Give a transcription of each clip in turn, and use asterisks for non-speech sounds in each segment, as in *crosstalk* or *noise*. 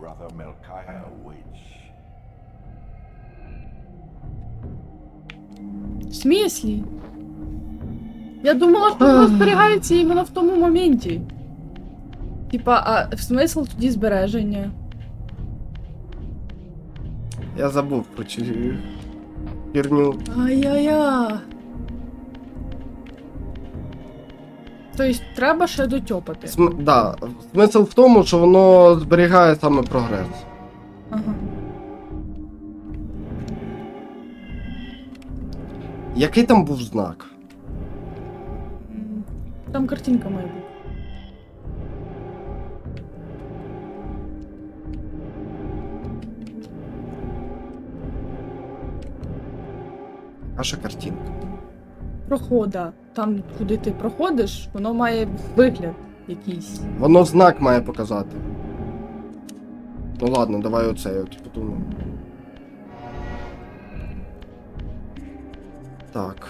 brother Melchiah Witch. В смислі? Я думала, що воно зберігається іменно в тому моменті. Типа, а смисл тоді збереження? Я забув про цю херню. Ай-яй-я. Тобто треба ще дотьопати. См... Да. Смисл в тому, що воно зберігає саме прогрес. Ага. Який там був знак? Там картинка має бути. Наша картинка. Прохода. Там, куди ти проходиш, воно має вигляд якийсь. Воно знак має показати. Ну ладно, давай оцей от подумаємо. Так.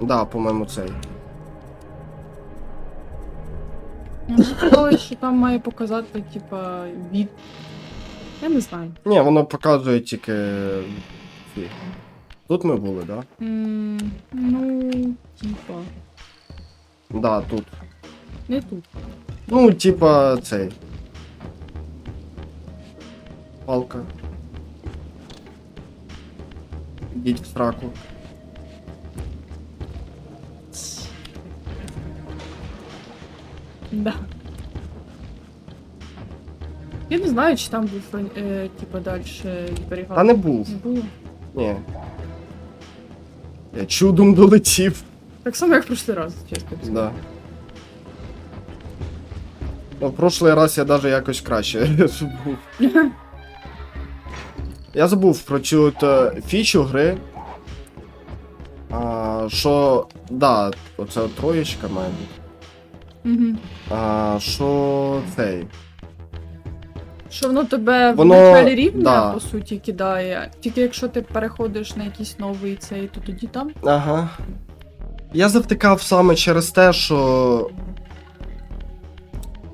Да, по-моєму, цей. Мені сказали, що там має показати, типа, від. Я не знаю. Ні, воно показує тільки. Тут ми були, да? М, Ну, типа. Да, тут. Не тут. Ну, типа цей. Палка. Йдіть в сраку. Да. Я не знаю, чи там був, е, типа, далі зберігав. Та не був. Не було. Ні. Я чудом долетів. Так само, як в прошлий раз, чесно. Да. Ну, в прошлий раз я даже якось краще *laughs* забув. Я забув про цю от, е, фічу гри. А, що. Да, оце троєчка має бути. Мгм. А, що цей. Що воно тебе Воно- в началі рівня, да. по суті, кидає. Тільки якщо ти переходиш на якийсь новий цей, то тоді там. Ага. Я завтикав саме через те, що.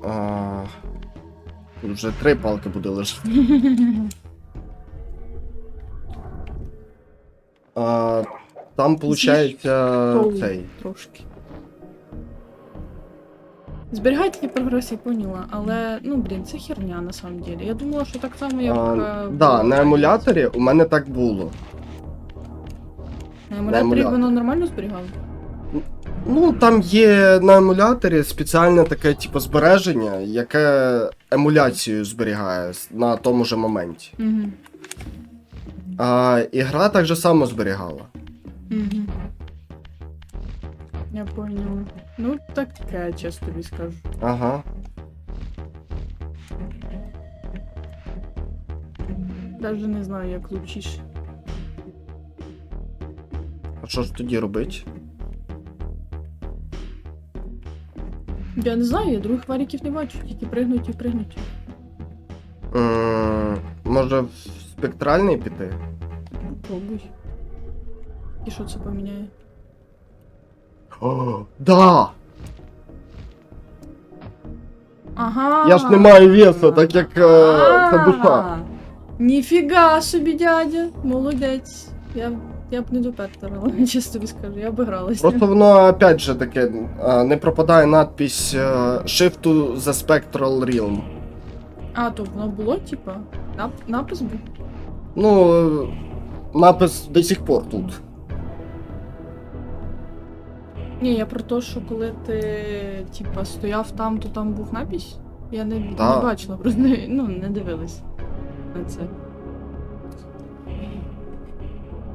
А, тут вже три палки буде лежати. *laughs* А, там виходить цей. Трошки. Зберігайте прогрес, я поняла, але ну блін, це херня на самом деле. Я думала, що так само, як. А, е, да, на емуляторі у мене так було. На на емуляторі емуляторі. воно нормально зберігало? Ну, там є на емуляторі спеціальне таке, типу, збереження, яке емуляцію зберігає на тому же моменті. Угу. А ігра так же само зберігала. Угу. Ну, таке, чесно тобі скажу. Ага. Даже не знаю, як лучше. А що ж тоді робить? Я не знаю, я других варіків не бачу, тільки пригнуть і пригнуть. М, Може в спектральний піти? Попробуй. І що це поміняє? О, да! Ага. Я ж не маю весу, так як е, це душа. Ніфіга собі, дядя. Молодець. Я, я б не допертала, *laughs* чесно тобі скажу, я обігралася. Просто воно опять же таке, не пропадає надпись е, Shift to the Spectral Realm. А, то воно було, типа, нап, напис був. Ну, е, напис до сих пор тут. Ні, я про те, що коли ти, типа, стояв там, то там був напис. Я не, Да. не бачила, просто не, ну, не дивилась на це.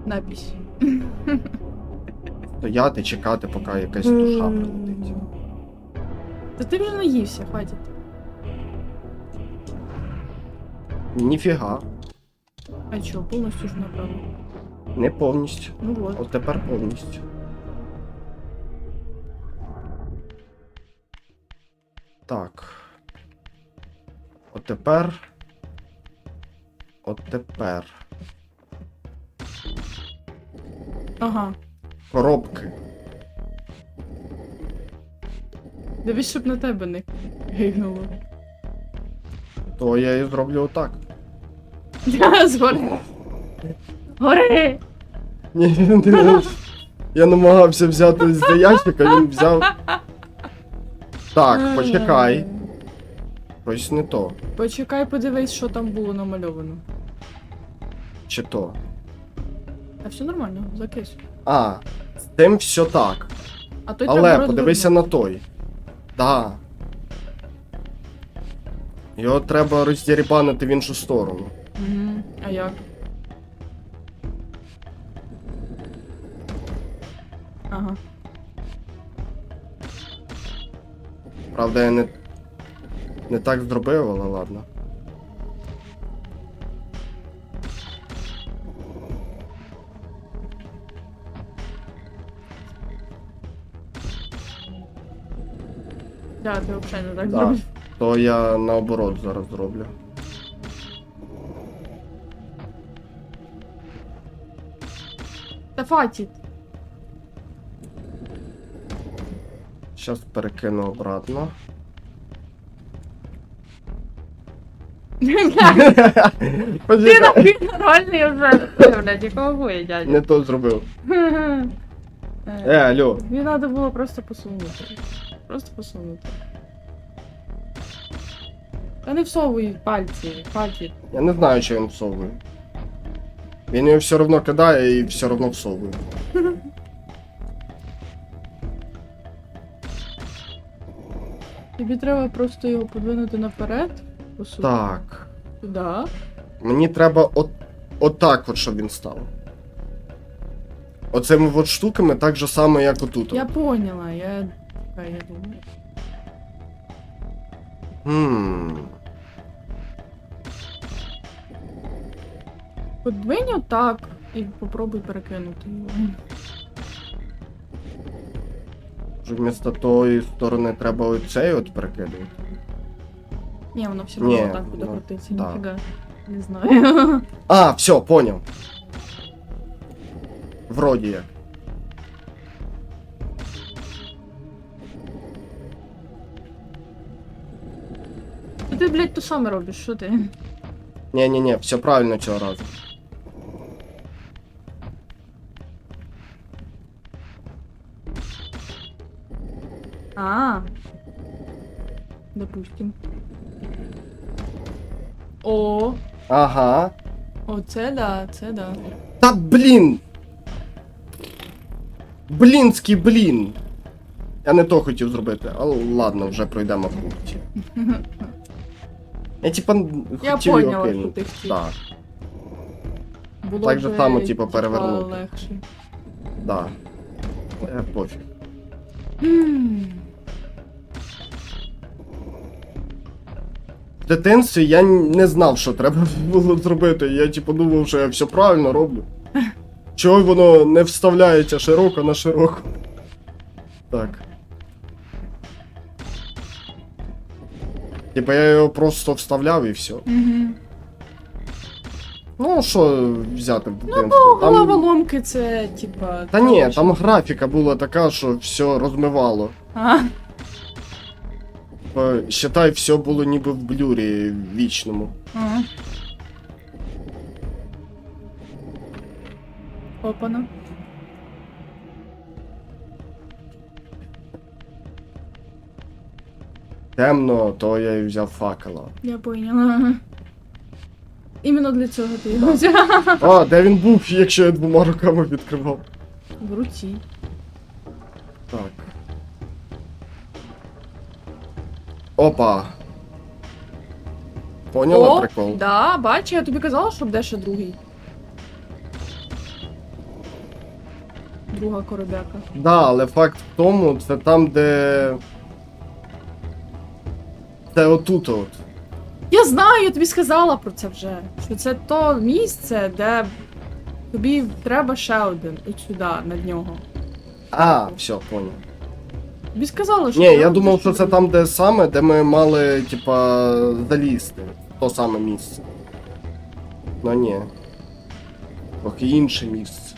Напись. Стояти, чекати, поки якась душа прилетить. Та ти вже наївся, хватить. Ніфіга, А чо, повністю ж направо. не повністю. Ну от. От тепер повністю. Так. От тепер. От тепер. Ага. Коробки. Дивись, щоб на тебе не гигнуло. То я і зроблю отак. *laughs* Згори. Гори! Ні, він- я намагався взяти з ящика, він взяв. Так, почекай. Щось не то. Почекай, подивись, що там було намальовано. Чи то. Та все нормально, закись. А, з тим все так. А той Але подивися на той. Да. Його треба роздірібанити в іншу сторону. Мгм. А як? Ага. Правда, я не. Не так зробив, але ладно. Да, ти взагалі не так Да. зробив. То я наоборот зараз зроблю. Та фатіт. Зараз перекину обратно. Ти Почекай, нормальний вже. Блядь, якого хуя, дядя? Не то зробив. Е, Е, алло. Мені треба було просто посунути. Просто посунути. Та не всовуй пальці, пальці. Я не знаю, чи він всовує. Він його все одно кидає і все одно всовує. Тобі треба просто його подвинути наперед. Посунути. Так. Туди. Мені треба от, отак, от, щоб він став. Оцими от штуками так же само, як отут. Я поняла, я. Чекай, я думаю. Хм. Подвинь отак і попробуй перекинути його. Може, вмісто тої сторони треба оцей от перекидувати. Ні, воно все Ні, одно так буде ну, крутитися, да. ніфіга. Не знаю. А, все, поняв. Вроді як. І ти, блядь, то саме робиш, що ти? Ні-ні-ні, все правильно цього разу. А. Допустим. О, Ага. о, це да, це да. Та блін! Блінський блін! Я не то хотів зробити, але ладно, вже пройдемо в пункті. Я типа Я хотів його що кинути. ти хотів. Так, Було Так же би, само, типу, перевернути. легше. да. Е, пофіг. М. дитинстві я не знав, що треба *laughs* було зробити. Я типу думав, що я все правильно роблю. *laughs* Чого воно не вставляється широко на широко. Так. Типа я його просто вставляв і все. Мгм. Ну, що взяти в дитинстві? Ну, головоломки це, типа. Та ні, коротше. там графіка була така, що все розмивало. А, Считай, все було ніби в блюрі вічному. а. Опана. Темно, то я і взяв факела. Я поняла. Іменно для цього ти його взяв. А, де він був, якщо я двома руками відкривав? В руці. Опа. Поняла О, прикол? Да, бач, я тобі казала, щоб де ще другий. Друга коробяка. Да, але факт в тому, це там, де. Це отут от. Я знаю, я тобі сказала про це вже. Що це то місце, де тобі треба ще один от сюди, над нього. А, все, понял. Тобі сказала, що. Ні, я думав, що це там, де саме, де ми мали, типа, залізти. То саме місце. Ну ні. Трохи інше місце.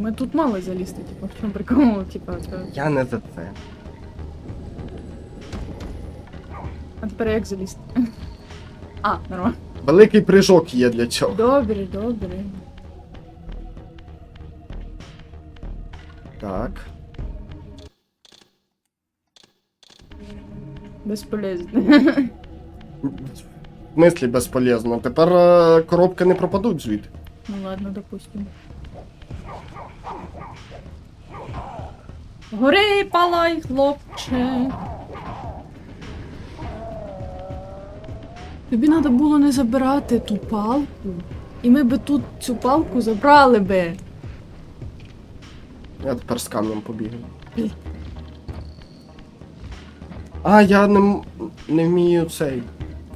Ми тут мали залізти, типу, в чому прикол, типу, це... Я не за це. А тепер як залізти? *laughs* А, нормально. Великий прыжок є для цього. Добре, добре. Так. Безполезно. В мислі безполезно. Тепер е, коробки не пропадуть звідти. Ну ладно, допустим. Гори, палай, хлопче. Тобі треба було не забирати ту палку. І ми би тут цю палку забрали би. Я тепер з камнем побігаю. А, я не, не вмію цей.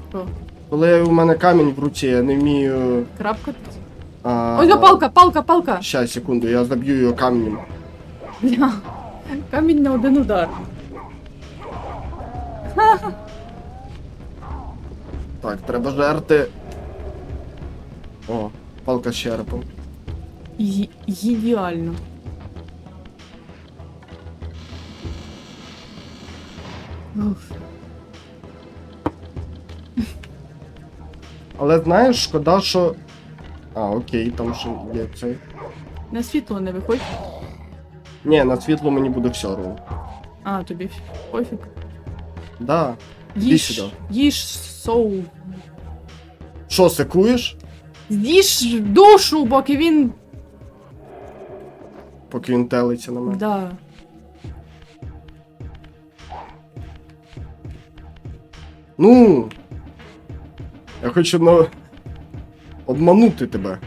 Що? Коли у мене камінь в руці, я не вмію. Крапка? А... Ой, да, палка, палка, палка! Ща, секунду, я заб'ю його камнем. Бля. Камінь на один удар. *laughs* Так, треба жерти. О, палка з черепом. Ї- Але знаєш, шкода, що. А, окей, там ще є цей. На світло не виходь. Ні, на світло мені буде все одно. А, тобі пофіг. Да. Іди Їж, сюди. їж соу. Що, секуєш? З'їж душу, поки він. Поки він телиться на мене. Да. Ну. Я хочу на... обманути тебе.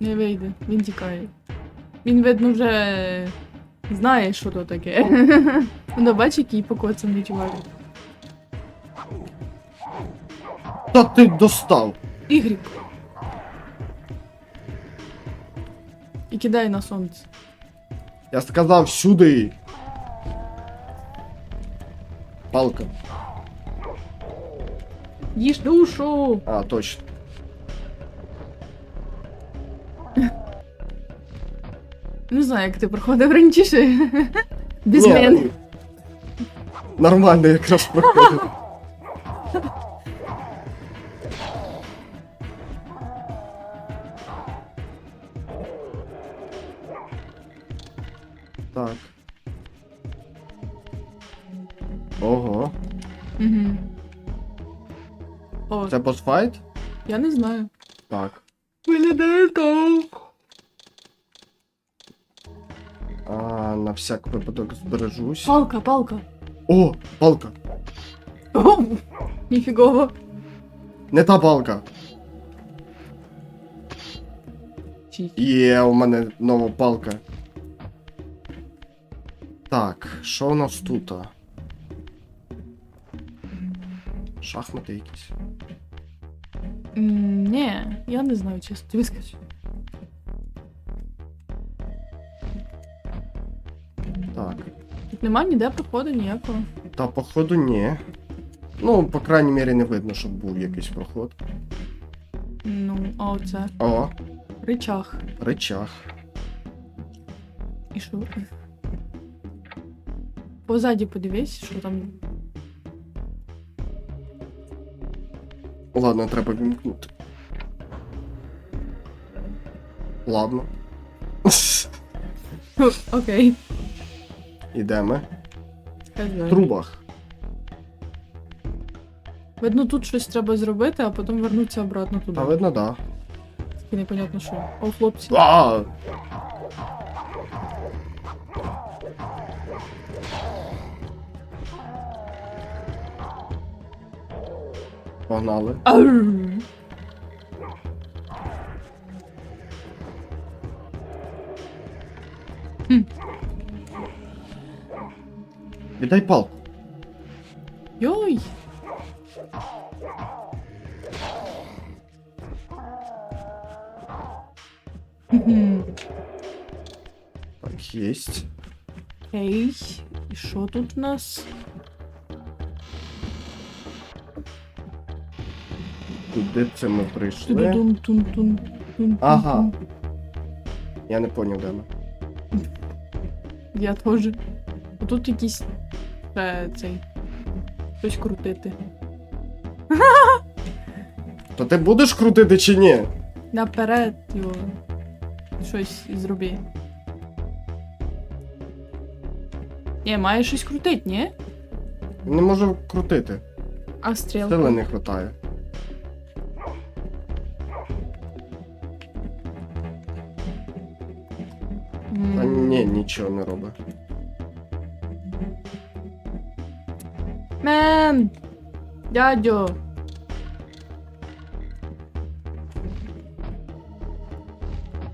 Не вийде, він тікає. Він, видно, вже знає, що то таке. Ну, бач, який покоцаний чувак. Та ти достав. Ігрік. І кидай на сонце. Я сказав сюди. Палка. Їж душу! А, точно. Не знаю, як ти проходив раніше. Без мене. Нормально якраз проходив. Так. Ого. Угу. О, Це босфайт? я не знаю. Так. Виглядає так. А, на всяк випадок збережусь. Палка, палка. О, палка. О, ніфігово. Не та палка. Чи- Є, у мене нова палка. Так, що у нас тут? Шахмати якісь. М, Ні, я не знаю, чесно, тобі скажу. Так. Тут нема ніде проходу ніякого. Та походу ні. Ну, по крайній мірі, не видно, щоб був якийсь проход. Ну, а оце. О, Ричаг. речах. І що? Позаді подивись, що там. Ладно, треба вімкнути. Ладно. *laughs* Окей. Ідемо. В трубах. Видно, тут щось треба зробити, а потім вернутися обратно туди. Та видно, да. Таке непонятно що. О, хлопці. А! Погнали. Ау. Віддай палку. Йой! Мгм. Так, єсть. Ей, і що тут у нас? Куди це ми прийшли? Ага. Я не поняв, де ми. Я теж. Тут якийсь ще цей. Щось крутити. То ти будеш крутити чи ні? Наперед його. Щось зроби. Ні, має щось крутить, ні? Не можу крутити. А стрілка? Сили не вистачає. Нічого не робить. Мен! Дядьо!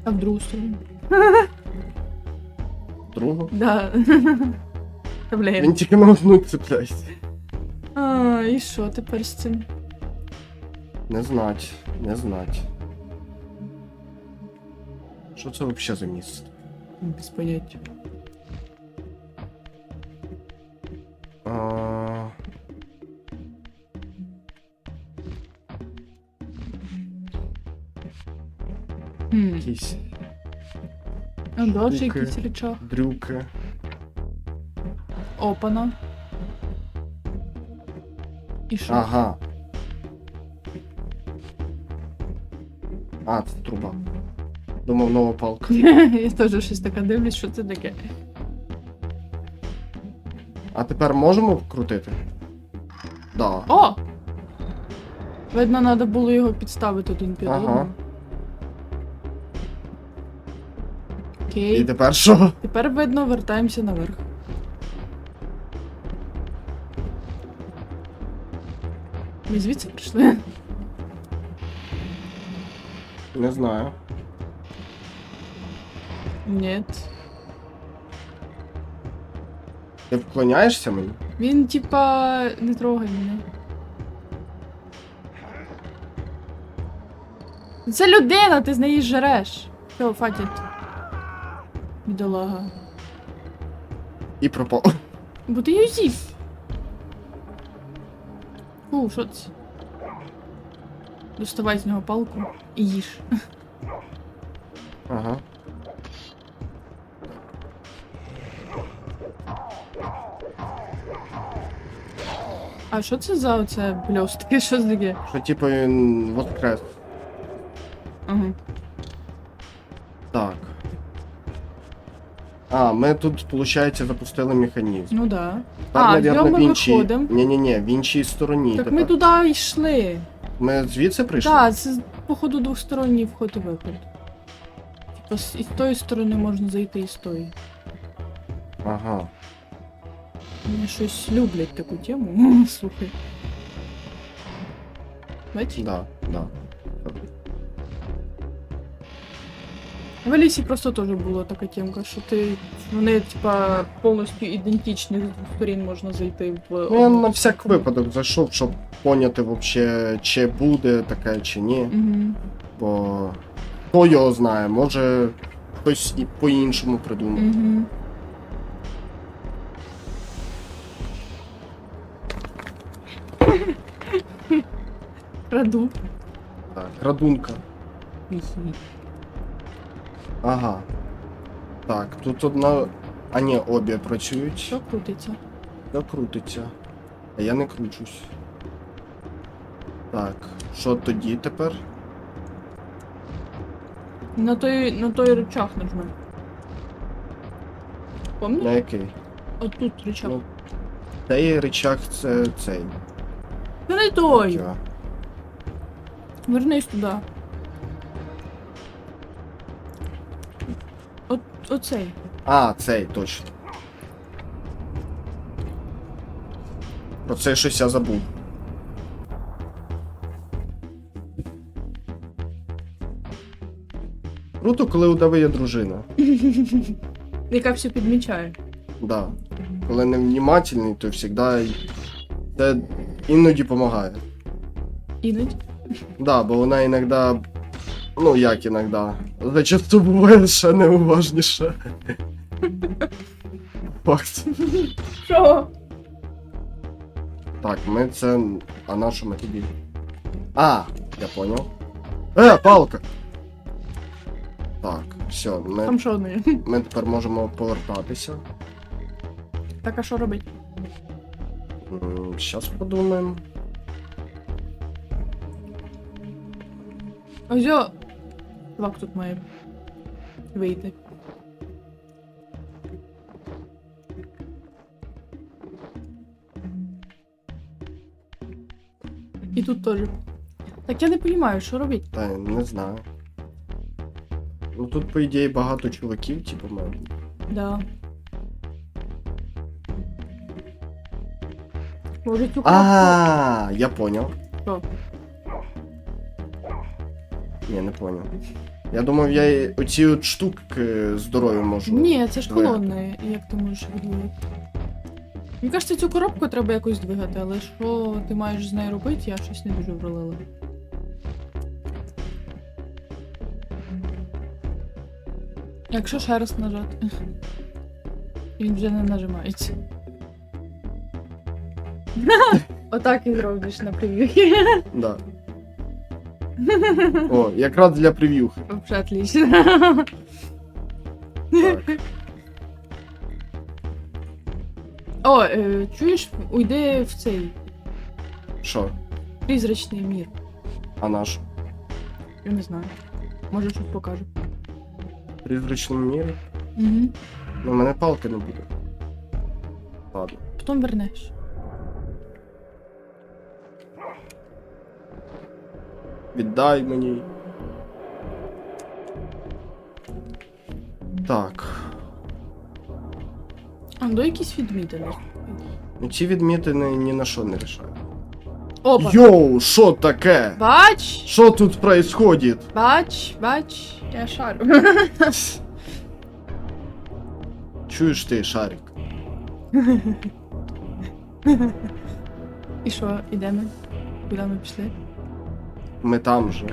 А в другу сторону? Другу. Да. Та, *laughs* Блін. Він тільки на одну цепляється. А, і що тепер з цим? Не знать, не знать. Що це взагалі за місце? Без поняття. А... Хм. Якісь А далі штуки. якийсь речах. дрюки. Опана. І що? Ага. А, це труба. Думав, нова палка. *laughs* Я теж щось таке дивлюсь, що це таке. А тепер можемо вкрутити? Да. О! Видно, треба було його підставити один під Ага. одним. І тепер що? Тепер видно, вертаємося наверх. Ми звідси прийшли. Не знаю. Ні. Ти вклоняєшся мені? Він, типа, не трогай мене. Це людина, ти з неї жереш. Все, фатять. Бідолага. І пропав. Бо ти її з'їв. Фу, що це? Доставай з нього палку і їж. Ага. А що це за оце бльостки? *laughs* Що це таке? Що типу він воскрес. Ага. Так. А, ми тут, виходить, запустили механізм. Ну да. Тепер, а, йдемо в ми іншій... виходимо. Ні-ні-ні, в іншій стороні. Так тепер. ми туди йшли. Ми звідси прийшли? Так, це походу двосторонній вход і виход. Типа з і з тої сторони можна зайти, і з тої. Ага. Вони щось люблять таку тему. *laughs* Слухай. Бачиш? Да, да. В Алісі просто теж була така темка, що ти. Вони, типа, повністю ідентичні з двох сторін можна зайти в. Ну, я на всяк випадок зайшов, щоб поняти вообще, чи буде таке, чи ні. Мгм. Бо хто його знає, може хтось і по-іншому придумав. Мгм. Краду. Так, крадунка. Ага. Так, тут одна. А ні, обі працюють. Що крутиться? Все крутиться. А я не кручусь. Так, що тоді тепер? На той, на той рычаг нажми. Помниш? На який? От тут рычаг. Ну, Цей рычаг це цей. Ну не той. Йо. Вернись туди. От, оцей. А, цей, точно. Про це щось я забув. Круто, коли у тебе є дружина. *laughs* Яка все підмічає. Да. Коли не внимательний, то завжди це іноді допомагає. Іноді. Да, бо вона іноді. Ну як іноді. Зачасту буває ще неуважніше. Факт. Що? Так, ми це. А на що ми тобі? А, я понял. Е, палка! Так, все, ми, Там що одне? ми тепер можемо повертатися. Так, а що робить? Зараз подумаємо. Ось о! Чувак тут має вийти. І тут теж. Так я не розумію, що робити. Та я не знаю. Ну тут, по ідеї, багато чуваків, типу, мене. Да. Може цю. А, я понял. Що? Ні, не понял. Я думав, я і оці от штуки здорові можу. Ні, це ж двигати. колонни, як ти можеш їх. Мені кажеться, цю коробку треба якось двигати, але що ти маєш з нею робити, я щось не дуже вролила. Якщо ще раз нажати. Він вже не нажимається. *laughs* Отак і зробиш на прев'юхі. Да. О, якраз для прев'юхи. Вообще отлично. Так. О, е, чуєш, уйди в цей Що? призрачний мір. А наш? Я не знаю. Може щось покажу. Призрачний мір? Угу. Ну, у мене палки не буде. Ладно. Потім вернеш. Віддай мені. Так. А, до якісь відмітини. Ну ці відмітини ні на що не рішають. Опа! Йоу, що таке? Бач! Що тут происходит? Бач, бач, я шарю. Чуєш ти, шарик? І що, ідемо? Куди ми пішли? Ми там же.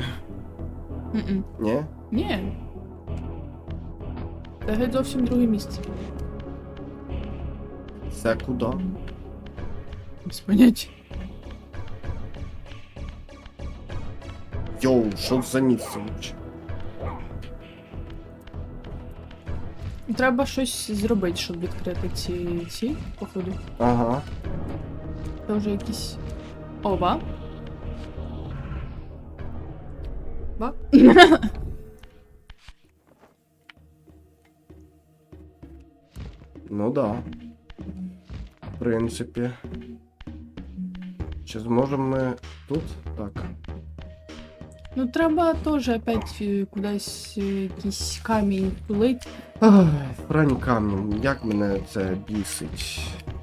М-м. Ні? Ні. Це геть зовсім друге місце. Це куди? Без поняття. Йоу, що за місце вообще? Треба щось зробити, щоб відкрити ці ці, походу. Ага. Це вже якісь. Оба. Ба. Ну да. В принципі. Чи зможемо ми тут? Так. Ну треба теж опять е, кудись е, якийсь камінь тулить. Ай, Брань камінь, як мене це бісить,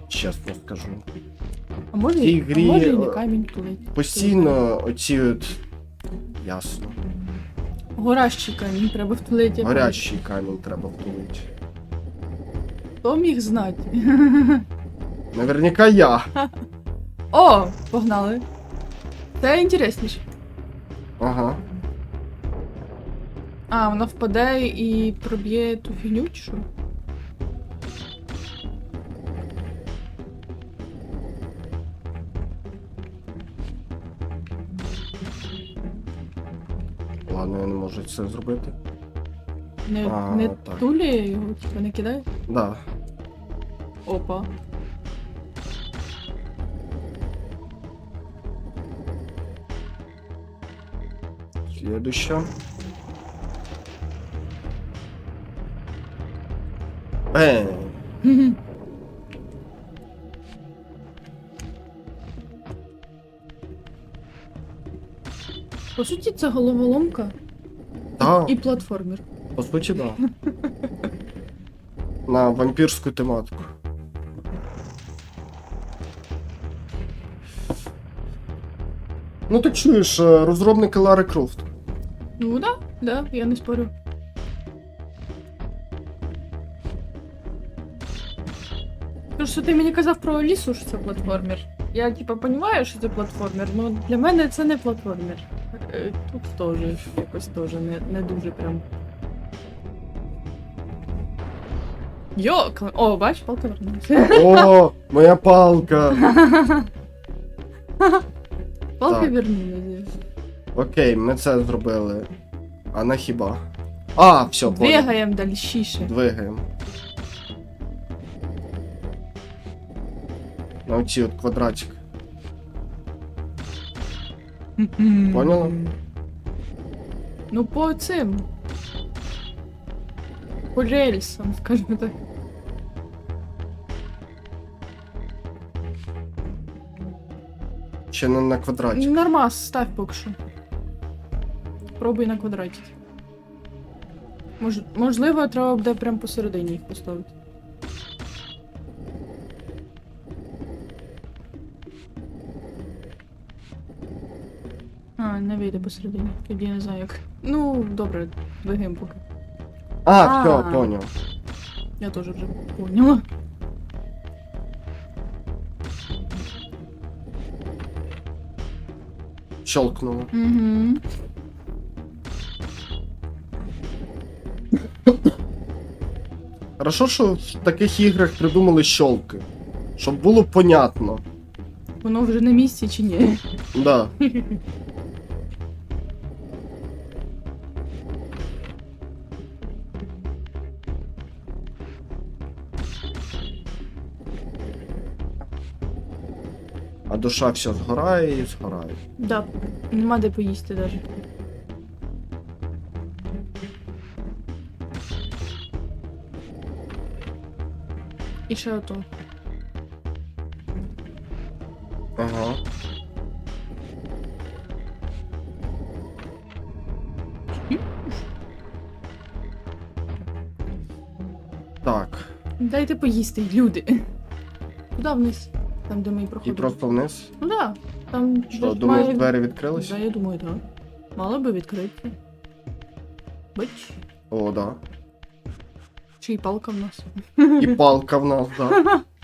чесно скажу. А може, і- грі, а може і не е, камінь тулить. Постійно оці от. Ясно. Горящий камінь треба втулити. я Горячий камінь треба втулити. Хто міг знати? Наверняка я. О, погнали. Це інтересніше. Ага. А, вона впаде і проб'є ту фігню, чи що? Ладно, я не можу це зробити. Не, А, не так. тулі його, типу, не кидає? Да. Опа. Следующее. Э, *laughs* По суті, це головоломка да, і платформер. по суті, да. На вампірську тематику. Ну ти чуєш, е, розробники Лари Крофт. Ну да, да, я не спорю. Тому що ти мені казав про лісу, що це платформер. Я типа розумію, що це платформер, але для мене це не платформер. Е, Тут теж якось теж не, не дуже прям. Йо, кла- о, бач, палка вернулася. О, моя палка! Палка Так. вернулася. Окей, ми це зробили. А на хіба? А, все, понял. Двигаємо дальшіше. Двигаємо. На оці от квадратик. Поняла? Ну, по цим. По рельсам, скажімо так. Ще не на квадратик. Нормас, став поки що. Пробуй на квадраті. Мож, можливо, треба буде прямо посередині їх поставити. А, не вийде посередині. Тоді не знаю як. Ну, добре, двигаємо поки. А, А. все, понял. Я теж вже поняла. Щелкнуло. Угу. Хорошо, що в таких іграх придумали щолки. Щоб було понятно. Воно вже на місці чи ні? Да. *laughs* А душа все згорає і згорає. Да, нема де поїсти навіть. І ще ото. Ага. Так, Дайте поїсти, люди. Куди вниз? Там, де ми і і проходили. просто вниз. Ну да. Там Що, десь думаєш, має- двері відкрились? Да, я думаю, так. Да. Мало би відкрити. Бач. О, да. Чи й палка в нас. І палка в нас, да. *laughs*